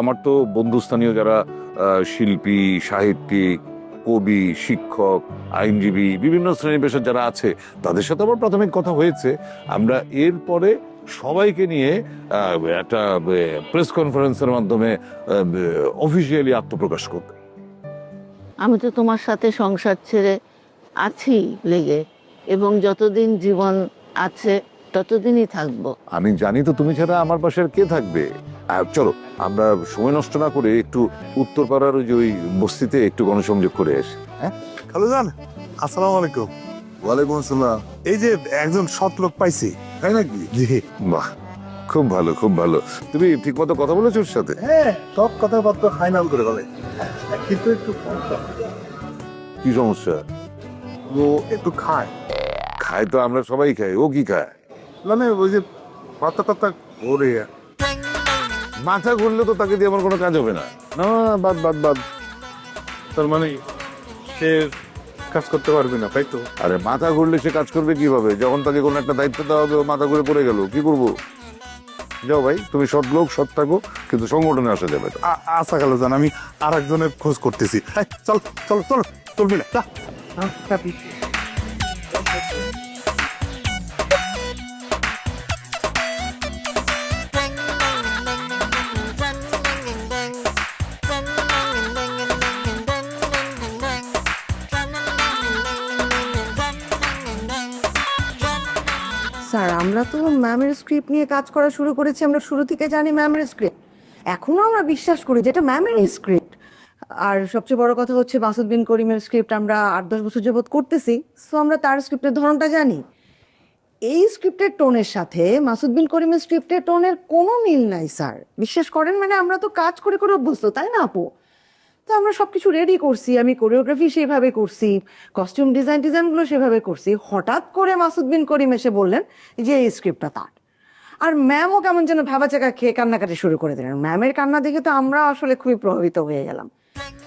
আমার তো বন্ধুস্থানীয় যারা শিল্পী সাহিত্যিক কবি শিক্ষক আইনজীবী বিভিন্ন শ্রেণি পেশার যারা আছে তাদের সাথে আমার প্রাথমিক কথা হয়েছে। আমরা এরপরে সবাইকে নিয়ে একটা প্রেস কনফারেন্সের মাধ্যমে অফিসিয়ালি আত্মপ্রকাশ করব। আমি তো তোমার সাথে সংসার ছেড়ে আছি লেগে এবং যতদিন জীবন আছে ততদিনই থাকব। আমি জানি তো তুমি ছাড়া আমার পাশে আর কে থাকবে। চলো আমরা সময় নষ্ট না করে একটু উত্তরপাড়ার ওই যে ওই বস্তিতে একটু গণসংযোগ করে আসি। হ্যাঁ? জান আসসালামু আলাইকুম। ওয়ালাইকুম আসসালাম। এই যে একজন সৎ লোক পাইছি। তাই নাকি? জি। বাহ খুব ভালো খুব ভালো। তুমি ঠিক মতো কথা বলেছ ওর সাথে? হ্যাঁ সব কথাবার্তা ফাইনাল করে বলে। কিন্তু একটু। কি সমস্যা? ও একটু খায়। খায় তো আমরা সবাই খাই ও কি খায়? মানে ওই যে পাতা টাতা ঘুরে মাথা ঘুরলে তো তাকে দিয়ে আমার কোনো কাজ হবে না। না বাদ বাদ বাদ। তার মানে সে কাজ করতে পারবে না তাই তো? আরে মাথা ঘুরলে সে কাজ করবে কীভাবে? যখন তাকে কোনো একটা দায়িত্ব দেওয়া হবে মাথা ঘুরে পড়ে গেল কি করব? যাও ভাই তুমি সৎ লোক সৎ থাকো কিন্তু সংগঠনে আসা যাবে না। আ- আশা গেল জান আমি আর একজনের খোঁজ করতেছি। এই, চল চল চল চলবি না যা। আমরা তো ম্যামের স্ক্রিপ্ট নিয়ে কাজ করা শুরু করেছি, আমরা শুরু থেকে জানি ম্যামের স্ক্রিপ্ট এখনও আমরা বিশ্বাস করি যে এটা ম্যামের স্ক্রিপ্ট আর সবচেয়ে বড় কথা হচ্ছে মাসুদ বিন করিমের স্ক্রিপ্ট আমরা আট দশ বছর যাবৎ করতেছি সো আমরা তার স্ক্রিপ্টের ধরনটা জানি। এই স্ক্রিপ্টের টোনের সাথে মাসুদ বিন করিমের স্ক্রিপ্টের টোনের কোনো মিল নাই, স্যার। বিশ্বাস করেন মানে আমরা তো কাজ করে করে অভ্যস্ত, তাই না আপু? তো আমরা সব কিছু রেডি করছি, আমি কোরিওগ্রাফি সেভাবে করছি কস্টিউম ডিজাইন ডিজাইনগুলো সেভাবে করছি। হঠাৎ করে মাসুদ বিন করিম এসে বললেন, যে এই স্ক্রিপ্টটা তার। আর ম্যামও কেমন যেন ভাবাচাকা খেয়ে কান্নাকাটি শুরু করে দিলেন। ম্যামের কান্না দেখে তো আমরা আসলে খুবই প্রভাবিত হয়ে গেলাম।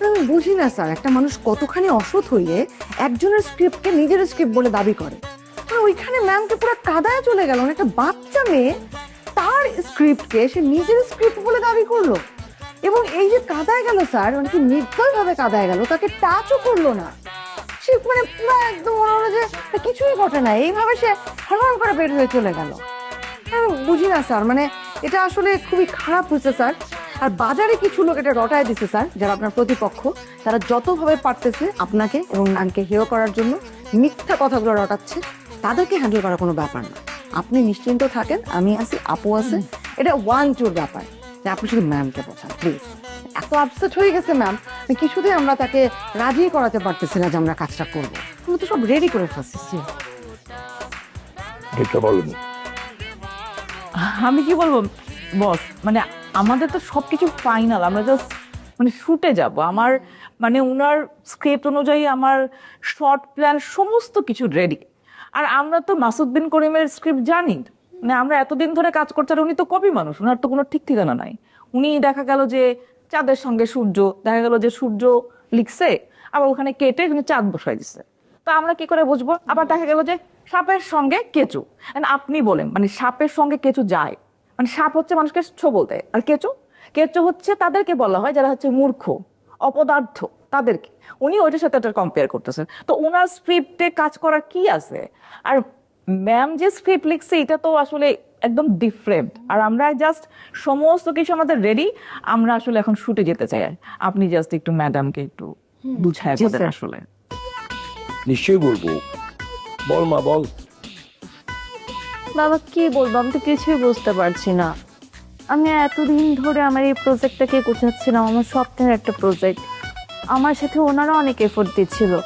আমি বুঝি না, স্যার, একটা মানুষ কতখানি অসৎ হইয়ে একজনের স্ক্রিপ্টকে নিজের স্ক্রিপ্ট বলে দাবি করে। আর ওইখানে ম্যামকে পুরো কাদায় চলে গেল। একটা বাচ্চা মেয়ে তার স্ক্রিপ্টকে সে নিজের স্ক্রিপ্ট বলে দাবি করল। এবং এই যে কাদায় গেল স্যার মানে কি নির্দয় ভাবে কাদায় গেল তাকে টাচও করল না। সে মানে পুরো একদম মনে হলো যে কিছুই ঘটে না এইভাবে সে হরহর করে বের হয়ে চলে গেল। বুঝি না স্যার মানে এটা আসলে খুবই খারাপ হয়েছে স্যার। আর বাজারে কিছু লোক এটা রটায় দিছে স্যার যারা আপনার প্রতিপক্ষ। তারা যতভাবে পারতেছে আপনাকে এবং নানকে হেয় করার জন্য মিথ্যা কথাগুলো রটাচ্ছে তাদেরকে হ্যান্ডেল করার কোনো ব্যাপার না। আপনি নিশ্চিন্ত থাকেন আমি আছি আপু আছে। এটা ওয়ান টুর ব্যাপার। যে আপনি শুধু ম্যামকে বোঝান প্লিজ এত আপসেট হয়ে গেছে ম্যাম কিছুতেই আমরা তাকে রাজি করাতে পারতেছি না যে আমরা কাজটা করব। আমরা তো সব রেডি করে ফেলছি এটা বলনি আমি কি বলব? বস মানে আমাদের তো সবকিছু ফাইনাল আমরা জাস্ট মানে শুটে যাব। আমার মানে উনার স্ক্রিপ্ট অনুযায়ী আমার শর্ট প্ল্যান সমস্ত কিছু রেডি আর আমরা তো মাসুদ্দিন করিমের স্ক্রিপ্ট জানি। মানে আমরা এতদিন ধরে কাজ করতে আর উনি তো কবি মানুষ ওনার তো কোনো ঠিক ঠিকানা নাই। উনি দেখা গেল যে চাঁদের সঙ্গে সূর্য, দেখা গেল যে সূর্য লিখছে, আবার ওখানে কেটে উনি চাঁদ বসাই দিচ্ছে তো আমরা কি করে বুঝব? আবার দেখা গেল যে সাপের সঙ্গে কেঁচু। আপনি বলেন মানে সাপের সঙ্গে কেঁচু যায়? মানে সাপ হচ্ছে মানুষকে ছবল দেয় আর কেঁচু? কেঁচু হচ্ছে তাদেরকে বলা হয় যারা হচ্ছে মূর্খ, অপদার্থ, তাদেরকে। উনি ওইটার সাথে একটা কম্পেয়ার করতেছেন। তো ওনার স্ক্রিপ্টে কাজ করার কি আছে? আর ম্যাম যে স্ক্রিপ্ট লিখছে এটা তো আসলে একদম ডিফারেন্ট আর আমরা জাস্ট সমস্ত কিছু আমাদের রেডি আমরা আসলে এখন শুটে যেতে চাই আপনি জাস্ট একটু ম্যাডামকে একটু বুঝায় বলেন আসলে। নিশ্চয়ই বলব। বল মা বল। বাবা কি বলব? আমি তো কিছুই বুঝতে পারছি না। আমি এতদিন ধরে আমার এই প্রজেক্টটাকে গোছাচ্ছিলাম আমার স্বপ্নের একটা প্রজেক্ট আমার সাথে ওনারা অনেক এফোর্ট দিচ্ছিল।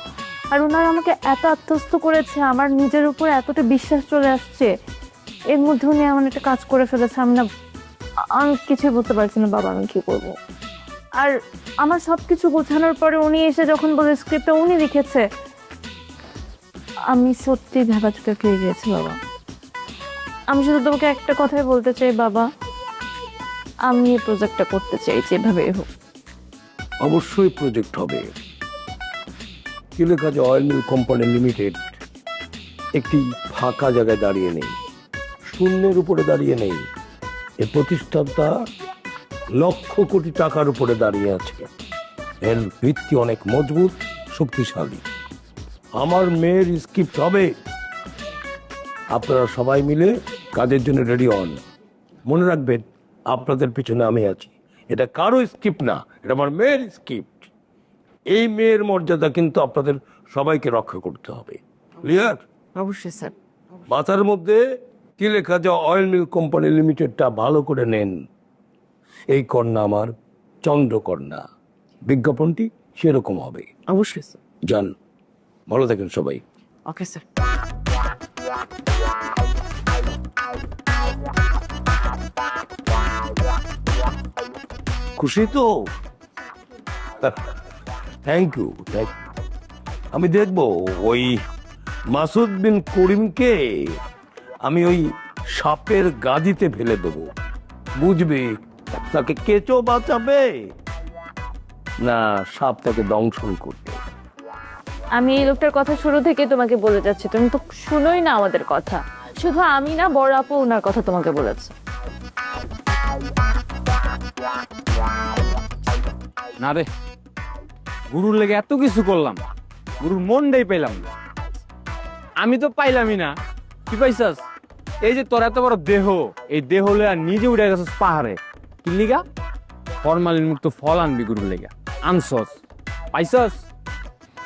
আর ওনারা আমাকে এত আত্মস্থ করেছে, আমার নিজের উপর এতটা বিশ্বাস চলে আসছে। এর মধ্যে উনি এমন একটা কাজ করে ফেলেছে, আমি না, আমি কিছুই বুঝতে পারছি না, বাবা, আমি কি করব। আর আমার সব কিছু গোছানোর পরে উনি এসে যখন বলে স্ক্রিপ্টটা উনি লিখেছে, আমি সত্যি ভেবা চুকে খেয়ে গিয়েছি, বাবা। আমি শুধু তোমাকে একটা কথাই বলতে চাই, বাবা। আমি এই প্রজেক্টটা করতে চাই যেভাবে হোক। অবশ্যই প্রজেক্ট হবে। কিলেকাজ অয়েল মিল কোম্পানি লিমিটেড একটি ফাঁকা জায়গায় দাঁড়িয়ে নেই, শূন্যের উপরে দাঁড়িয়ে নেই। এ প্রতিষ্ঠানটা লক্ষ কোটি টাকার উপরে দাঁড়িয়ে আছে। এর ভিত্তি অনেক মজবুত, শক্তিশালী। আমার মেয়ের স্ক্রিপ্ট হবে। আপনারা সবাই মিলে কাজের জন্য রেডি হন। মনে রাখবেন, আপনাদের পিছনে আমি আছি। এটা কারও স্ক্রিপ্ট না, এটা আমার মেয়ের স্ক্রিপ্ট। এই মেয়ের মর্যাদা কিন্তু আপনাদের সবাইকে রক্ষা করতে হবে। ক্লিয়ার অবশ্যই স্যার। মাথার মধ্যে কি লেখা যে অয়েল মিল কোম্পানি লিমিটেডটা ভালো করে নেন। এই কন্যা আমার চন্দ্রকন্যা। বিজ্ঞাপনটি সেরকম হবে। অবশ্যই স্যার। যান ভালো থাকেন সবাই। Okay sir. খুশি তো? থ্যাংক ইউ থ্যাংক আমি দেখব ওই মাসুদ বিন করিমকে আমি ওই সাপের গাদিতে ফেলে দেব। বুঝবি? তাকে কেঁচো বাঁচাবে? না সাপ তাকে দংশন করবে। আমি এই লোকটার কথা শুরু থেকে তোমাকে বলে যাচ্ছি। তুমি তো শুনোই না আমাদের কথা। শুধু আমি না বড় আপু ওনার কথা তোমাকে বলেছে। না রে গুরুর লেগে এত কিছু করলাম, গুরুর মনটাই পেলাম না। আমি তো পাইলামই না। কি পাইছাস? এই যে তোর এত বড় দেহ, এই দেহ লইয়া নিজে উঠে গেছিস পাহাড়ে। কি লিগা? ফরমালিন মুক্ত ফল আনবি গুরুর লেগা। আনছস। পাইছস?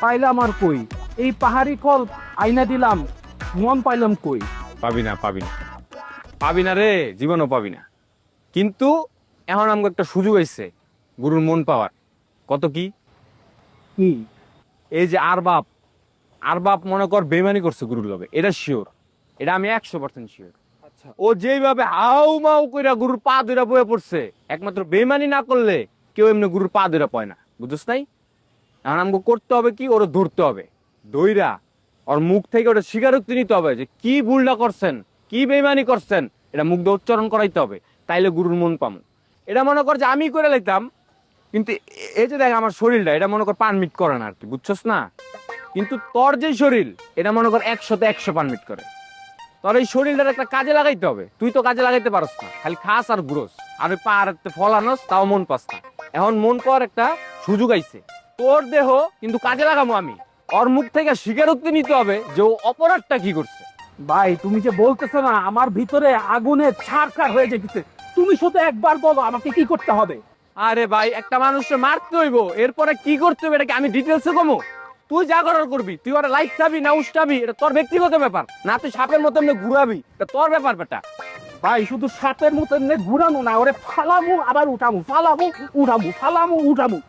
পাইলাম আর কই? এই পাহাড়ি ফল আইনা দিলাম, মন পাইলাম কই? পাবি না পাবি না। পাবি না রে, জীবনও পাবি না। কিন্তু এখন আমাকে একটা সুযোগ আইছে গুরুর মন পাওয়ার। কত কি? কি? এই যে আর বাপ আর বাপ মনে কর বেমানি করছে গুরুর লগে এটা শিওর এটা আমি একশো পার্সেন্ট শিওর ও যেইভাবে হাউ মাউ কইরা গুরুর পা দুইরা বয়ে পড়ছে একমাত্র বেমানি না করলে কেউ এমনি গুরুর পা দুইরা পয় না বুঝছ নাই? এখন আমাকে করতে হবে কি? ওরা ধরতে হবে। দইরা ওর মুখ থেকে ওটা স্বীকারোক্তি নিতে হবে যে কি ভুলটা করছেন কি বেমানি করছেন এটা মুখ দিয়ে উচ্চারণ করাইতে হবে তাইলে গুরুর মন পামু। এটা মনে কর যে আমি করে লাইতাম কিন্তু এই যে দেখ আমার শরীরটা, এটা মনে কর পারমিট করে না আর কি বুঝছস না? কিন্তু তোর যে শরীর, এটা মনে কর একশোতে একশো পারমিট করে। তোর এই শরীরটার একটা কাজে লাগাইতে হবে, তুই তো কাজে লাগাইতে পারস না, খালি খাস আর গ্রোস আর ওই পাহাড়ের ফল আনস, তাও মন পাস না। এখন মন পাওয়ার একটা সুযোগ আইছে। তোর দেহ কিন্তু কাজে লাগাবো আমি। ওর মুখ থেকে স্বীকারোক্তি নিতে হবে যে ও অপরাধটা কি করছে। ভাই, তুমি যে বলতেছো না, আমার ভিতরে আগুনে ছাড়খাড় হয়ে যেতেছে তুমি শুধু একবার বলো আমাকে কি করতে হবে। আরে ভাই একটা মানুষকে মারতে হইব। এরপরে কি করতে হবে এটাকে আমি ডিটেলসে কমো? তুই যা করার করবি তুই ওরা লাইট খাবি না উষ্টাবি এটা তোর ব্যক্তিগত ব্যাপার। না তুই সাপের মতো এমনি ঘুরাবি এটা তোর ব্যাপার বেটা। ভাই শুধু সাপের মতো এমনি ঘুরানো না ওরে ফালামু আবার উঠামু ফালামু উঠামু ফালামু উঠামু।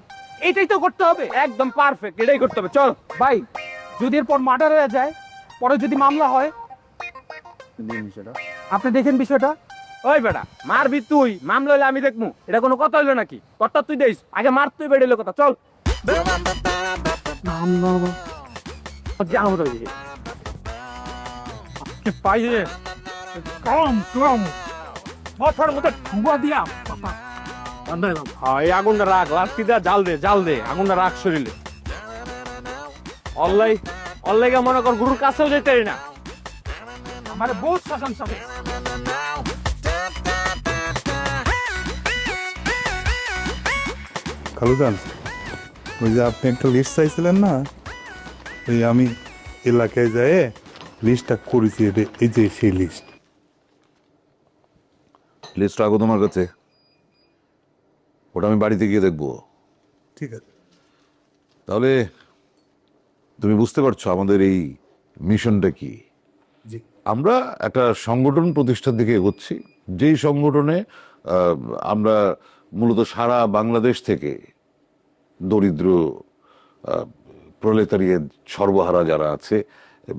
এইটাই তো করতে হবে। একদম পারফেক্ট এটাই করতে হবে। চল ভাই যদি এরপর মার্ডার হয়ে যায় পরে যদি মামলা হয় আপনি দেখেন বিষয়টা। ওই বেটা মারবি তুই মামলা হইলে আমি দেখমু। এটা কোনো কথা হইল নাকি? তোরটা তুই দেইস আগে মার তুই বেড়ে কথা চল। যাও রে। পাইয়ে কম কম। মাথার মধ্যে ঠুয়া দিয়া হ্যাঁ এই আগুনটা রাখ লাস্টি দা জাল দে জাল দে আগুনটা রাখ শরীরে। অল্লাই অল্লাইগা মনে কর গুরুর কাছেও যেতে না। আমার বহুত শাসন সাথে। খালুদান ওই যে আপনি একটা লিস্ট চাইছিলেন না? ওই আমি এলাকায় যেয়ে লিস্টটা করেছি এই যে সেই লিস্ট লিস্ট রাখো তোমার কাছে। ওটা আমি বাড়িতে গিয়ে দেখব। ঠিক আছে। তাহলে তুমি বুঝতে পারছ আমাদের এই মিশনটা কি? আমরা একটা সংগঠন প্রতিষ্ঠার দিকে এগোচ্ছি। যেই সংগঠনে আমরা মূলত সারা বাংলাদেশ থেকে দরিদ্র প্রলেতারিয়ে সর্বহারা যারা আছে,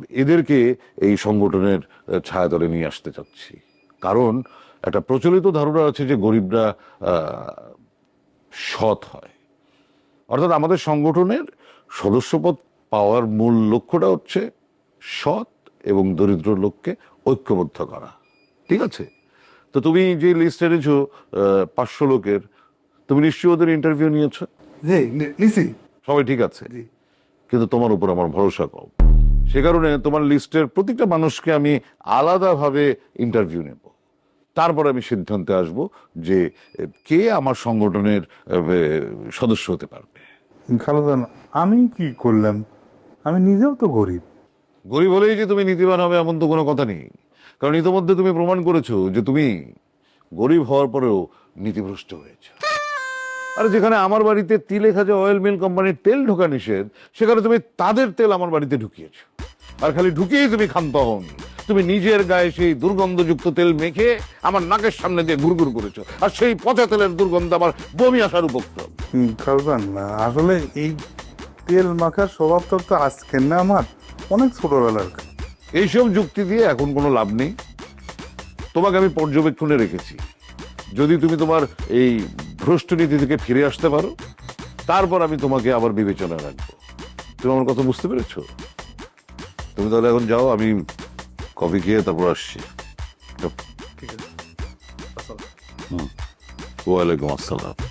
এদেরকে এই সংগঠনের ছায়াতলে নিয়ে আসতে চাচ্ছি। কারণ একটা প্রচলিত ধারণা আছে যে গরিবরা সৎ হয়। অর্থাৎ আমাদের সংগঠনের সদস্যপদ পাওয়ার মূল লক্ষ্যটা হচ্ছে সৎ এবং দরিদ্র লোককে ঐক্যবদ্ধ করা। ঠিক আছে? তো তুমি যে লিস্ট এনেছো পাঁচশো লোকের তুমি নিশ্চয়ই ওদের ইন্টারভিউ নিয়েছো? জি নিছি। সবাই ঠিক আছে? জি। কিন্তু তোমার উপর আমার ভরসা কম। সে কারণে তোমার লিস্টের প্রত্যেকটা মানুষকে আমি আলাদাভাবে ইন্টারভিউ নেব। তারপর আমি সিদ্ধান্তে আসব যে কে আমার সংগঠনের সদস্য হতে পারবে। খালাদান আমি কি করলাম? আমি নিজেও তো গরিব। গরিব হলেই যে তুমি নীতিবান হবে এমন তো কোনো কথা নেই। কারণ ইতিমধ্যে তুমি প্রমাণ করেছ যে তুমি গরিব হওয়ার পরেও নীতিভ্রষ্ট হয়েছে। আর যেখানে আমার বাড়িতে তিলে খাজা অয়েল মিল কোম্পানির তেল ঢোকা নিষেধ, সেখানে তুমি তাদের তেল আমার বাড়িতে ঢুকিয়েছো। আর খালি ঢুকিয়েই তুমি ক্ষান্ত হওনি তুমি নিজের গায়ে সেই দুর্গন্ধযুক্ত তেল মেখে আমার নাকের সামনে দিয়ে গুড়গুড় করেছ, আর সেই পচা তেলের দুর্গন্ধ আমার বমি আসার উপক্রম। আসলে এই তেল মাখার স্বভাবটা তো আজকের না, আমার অনেক ছোটবেলার এইসব যুক্তি দিয়ে এখন কোনো লাভ নেই। তোমাকে আমি পর্যবেক্ষণে রেখেছি। যদি তুমি তোমার এই ভ্রষ্ট নীতি থেকে ফিরে আসতে পারো তারপর আমি তোমাকে আবার বিবেচনায় রাখব। তুমি আমার কথা বুঝতে পেরেছ? তুমি তাহলে এখন যাও আমি কফি খেয়ে তারপর আসছি। যাও। হুম। ওয়ালাইকুম আসসালাম।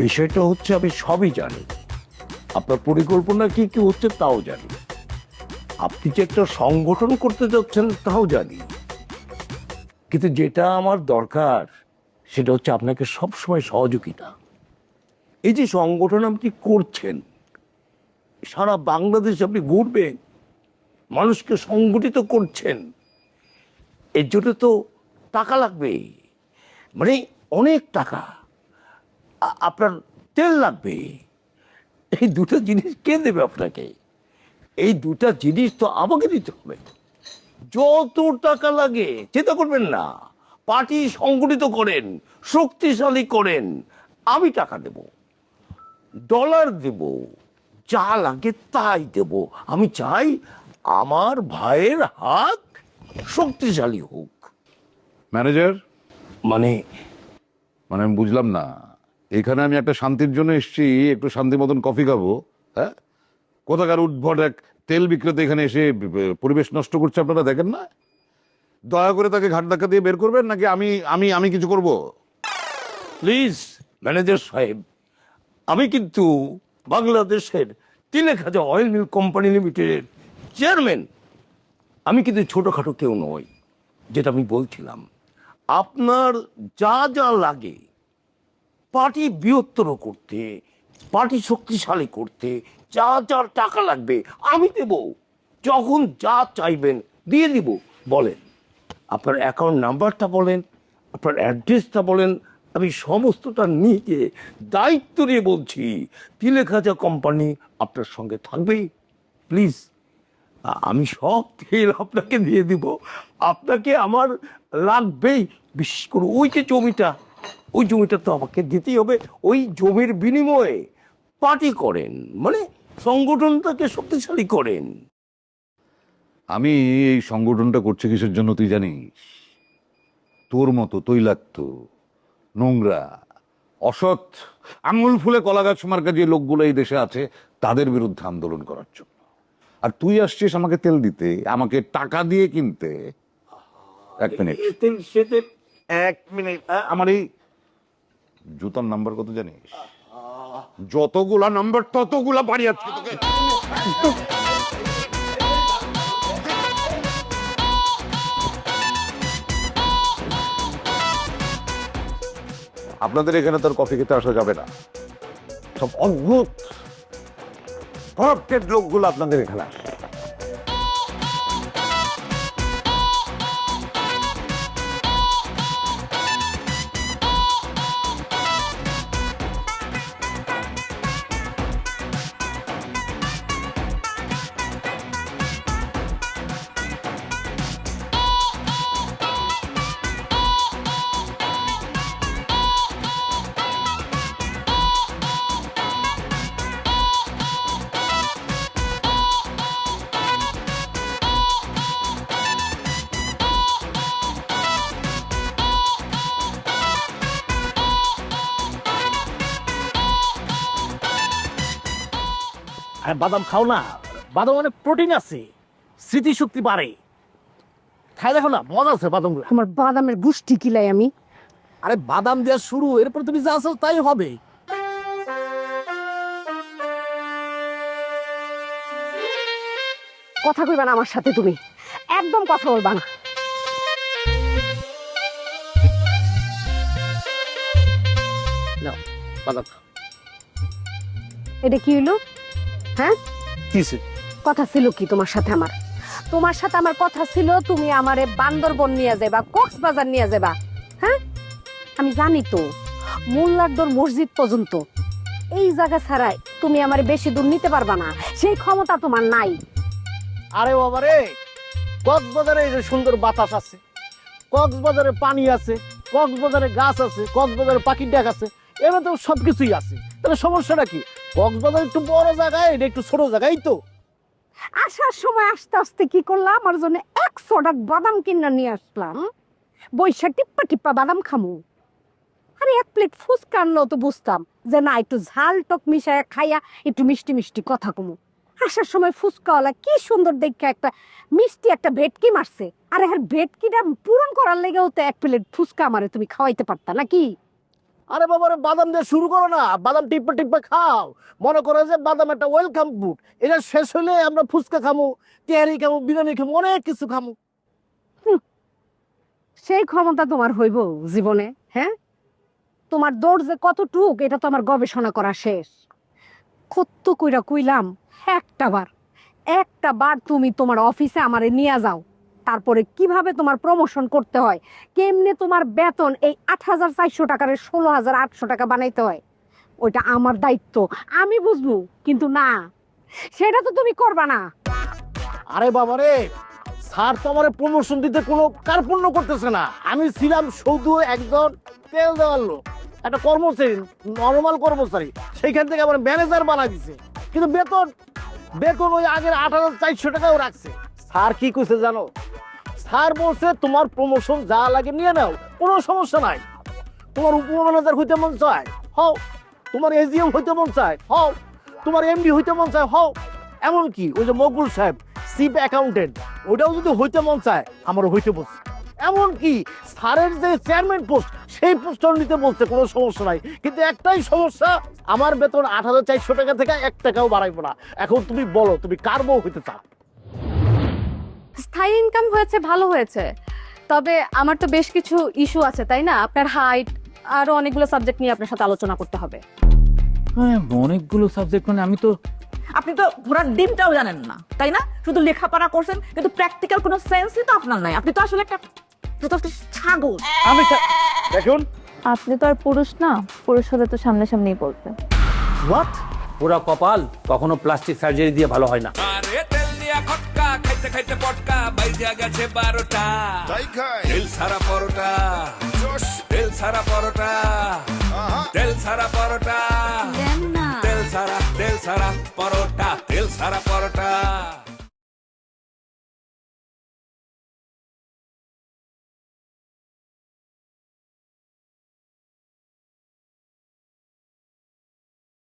বিষয়টা হচ্ছে আমি সবই জানি। আপনার পরিকল্পনা কি কি হচ্ছে তাও জানি। আপনি যে একটা সংগঠন করতে যাচ্ছেন তাও জানি। কিন্তু যেটা আমার দরকার, সেটা হচ্ছে আপনাকে সবসময় সহযোগিতা। এই যে সংগঠন আপনি করছেন, সারা বাংলাদেশ আপনি ঘুরবেন, মানুষকে সংগঠিত করছেন, এর জন্য তো টাকা লাগবে মানে অনেক টাকা। আপনার তেল লাগবে। এই দুটো জিনিস কে দেবে আপনাকে? এই দুটা জিনিস তো আমাকে দিতে হবে। যত টাকা লাগে চিন্তা করবেন না। পার্টি সংগঠিত করেন শক্তিশালী করেন আমি টাকা দেব। ডলার দেব যা লাগে তাই দেব। আমি চাই আমার ভাইয়ের হাত শক্তিশালী হোক। ম্যানেজার? মানে? মানে আমি বুঝলাম না। এখানে আমি একটা শান্তির জন্য এসেছি, একটু শান্তি মতন কফি খাব হ্যাঁ? কোথাকার উদ্ভট এক তেল বিক্রেতা এখানে এসে পরিবেশ নষ্ট করছে আপনারা দেখেন না? দয়া করে তাকে ঘাট ধাক্কা দিয়ে বের করবেন নাকি আমি আমি আমি কিছু করব? প্লিজ ম্যানেজার সাহেব, আমি কিন্তু বাংলাদেশের তিনে খাজা অয়েল মিল কোম্পানি লিমিটেডের চেয়ারম্যান। আমি কিন্তু ছোটোখাটো কেউ নই, যেটা আমি বলছিলাম। আপনার যা যা লাগে পার্টি বৃহত্তর করতে, পার্টি শক্তিশালী করতে যা যা টাকা লাগবে আমি দেব। যখন যা চাইবেন দিয়ে দিব, বলেন। আপনার অ্যাকাউন্ট নাম্বারটা বলেন, আপনার অ্যাড্রেসটা বলেন, আমি সমস্তটা নিয়ে দায়িত্ব নিয়ে বলছি। তিলে খাজা কোম্পানি আপনার সঙ্গে থাকবেই। প্লিজ আমি সব তেল আপনাকে দিয়ে দিব। আপনাকে আমার লাগবেই, বিশেষ করে ওই যে জমিটা। ওই জমিটা তো আমাকে দিতেই হবে। ওই জমির বিনিময়ে পার্টি করেন মানে সংগঠনটাকে শক্তিশালী করেন। আমি এই সংগঠনটা করছি কিসের জন্য তুই জানিস? তোর মতো তৈলাক্ত নোংরা অসৎ আঙুল ফুলে কলা গাছ মার্কা যে লোকগুলো এই দেশে আছে তাদের বিরুদ্ধে আন্দোলন করার জন্য। আর তুই আসছিস আমাকে তেল দিতে আমাকে টাকা দিয়ে কিনতে। এক মিনিট। এক মিনিট। আমার এই জুতার নাম্বার কত জানিস? যতগুলা নাম্বার ততগুলা বাড়ি আছে তোকে। আপনাদের এখানে তো আর কফি খেতে আসা যাবে না। সব অদ্ভুত। লোকগুলো আপনাদের এখানে আসে। আর বাদাম খাও না। বাদাম অনেক প্রোটিন আছে। স্মৃতিশক্তি বাড়ে। খাই দেখো না মজা আছে বাদামগুলো। তোমার বাদামের গুষ্টি কিলাই আমি। আরে বাদাম দেওয়া শুরু এরপর তুমি যা আছো তাই হবে। কথা কইবা না আমার সাথে তুমি। একদম কথা বলবা না। বাদাম এটা কি হইল? হ্যাঁ? কিসে কথা ছিল কি তোমার সাথে আমার? তোমার সাথে আমার কথা ছিল তুমি আমারে বান্দরবন নিয়ে যাবা কক্সবাজার নিয়ে যাবা হ্যাঁ? আমি জানি তো মোল্লারদর মসজিদ পর্যন্ত। এই জায়গা ছাড়াই তুমি আমারে বেশি দূর নিতে পারবা না সেই ক্ষমতা তোমার নাই। আরে বাবা রে কক্সবাজারে এই যে সুন্দর বাতাস আছে কক্সবাজারে পানি আছে কক্সবাজারে গাছ আছে কক্সবাজারে পাখির ডাক আছে এবার তো সব কিছুই আছে। তাহলে সমস্যাটা কি? কক্সবাজার একটু বড় জায়গায়, এটা একটু ছোট জায়গায় তো। আসার সময় আস্তে আস্তে কি করলাম? আমার জন্য একশো টাক বাদাম কিনা নিয়ে আসলাম। বৈশা টিপ্পা টিপ্পা বাদাম খামু। আরে, এক প্লেট ফুচকা আনলেও তো বুঝতাম যে না, একটু ঝাল টক মিশায় খাইয়া একটু মিষ্টি মিষ্টি কথা কমু। আসার সময় ফুচকাওয়ালা কি সুন্দর দেখে একটা মিষ্টি একটা ভেটকি মারছে। আর এর ভেটকিটা পূরণ করার লেগেও তো এক প্লেট ফুচকা আমারে তুমি খাওয়াইতে পারতা নাকি? আরে বাবা বাদাম দিয়ে শুরু করো না। বাদাম টিপ্পা টিপ্পা খাও। মনে করো যে বাদাম একটা ওয়েলকাম ফুড এটা শেষ হলে আমরা ফুচকা খামু তেহারি খামু, বিরিয়ানি খামো, অনেক কিছু খামু। সেই ক্ষমতা তোমার হইব জীবনে হ্যাঁ? তোমার দৌড় যে কতটুক, এটা তো আমার গবেষণা করা শেষ। কত কইরা কইলাম, একটা বার একটা বার তুমি তোমার অফিসে আমারে নিয়ে যাও। তারপরে কীভাবে তোমার প্রমোশন করতে হয়? কেমনে তোমার বেতন এই আট হাজার চারশো টাকার ষোলো হাজার আটশো টাকা বানাইতে হয়? ওইটা আমার দায়িত্ব। আমি বুঝব, কিন্তু না। সেটা তো তুমি করবা না। আরে বাবা রে, স্যার তো আমার প্রমোশন দিতে কোনো কার্পণ্য করতেছে না। আমি ছিলাম শুধু একজন তেল দেওয়ার লোক, একটা কর্মচারী নর্মাল কর্মচারী। সেইখান থেকে আমার ম্যানেজার বানা দিছে। কিন্তু বেতন বেতন ওই আগের আট হাজার চারশো টাকাও রাখছে। স্যার কি কইছে জানো? স্যার বলছে, তোমার প্রমোশন যা লাগে নিয়ে নাও, কোনো সমস্যা নাই। তোমার উপম্যানেজার হইতে মন চায়, হও। তোমার এজিএম হইতে মন চায়, হও। তোমার এমডি হইতে মন চায়, হও। এমনকি ওই যে মকবুল সাহেব চিফ অ্যাকাউন্টেন্ট ওটাও যদি হইতে মন চায়, আমারও হইতে বলছে। এমনকি স্যারের যে চেয়ারম্যান পোস্ট সেই পোস্টটাও নিতে বলছে, কোনো সমস্যা নাই। কিন্তু একটাই সমস্যা, আমার বেতন আট হাজার চারশো টাকা থেকে এক টাকাও বাড়াইবো না। এখন তুমি বলো, তুমি কার বউ হইতে চাও? স্থায়ী ইনকাম হয়েছে ভালো হয়েছে। তবে আমার তো বেশ কিছু ইস্যু আছে তাই না? আপনার হাইট আরও অনেকগুলো সাবজেক্ট নিয়ে আপনার সাথে আলোচনা করতে হবে। হ্যাঁ অনেকগুলো সাবজেক্ট মানে আমি তো আপনি তো ঘোড়ার ডিমটাও জানেন না তাই না? শুধু লেখাপড়া করছেন কিন্তু প্র্যাকটিক্যাল কোনো সেন্সই তো আপনার নাই। আপনি তো আসলে একটা যথেষ্ট ছাগল। আমি দেখুন। আপনি তো আর পুরুষ না পুরুষ হলে তো সামনাসামনি বলতে। হোয়াট পুরা কপাল কখনো প্লাস্টিক সার্জারি দিয়ে ভালো হয় না। খাইতে পটকা বাইজা গেছে বারোটা। তাই খাই তেল সারা পরোটা। তেল সারা পরোটা। তেল সারা পরোটা। তেল সারা তেল সারা পরোটা। তেল সারা পরোটা।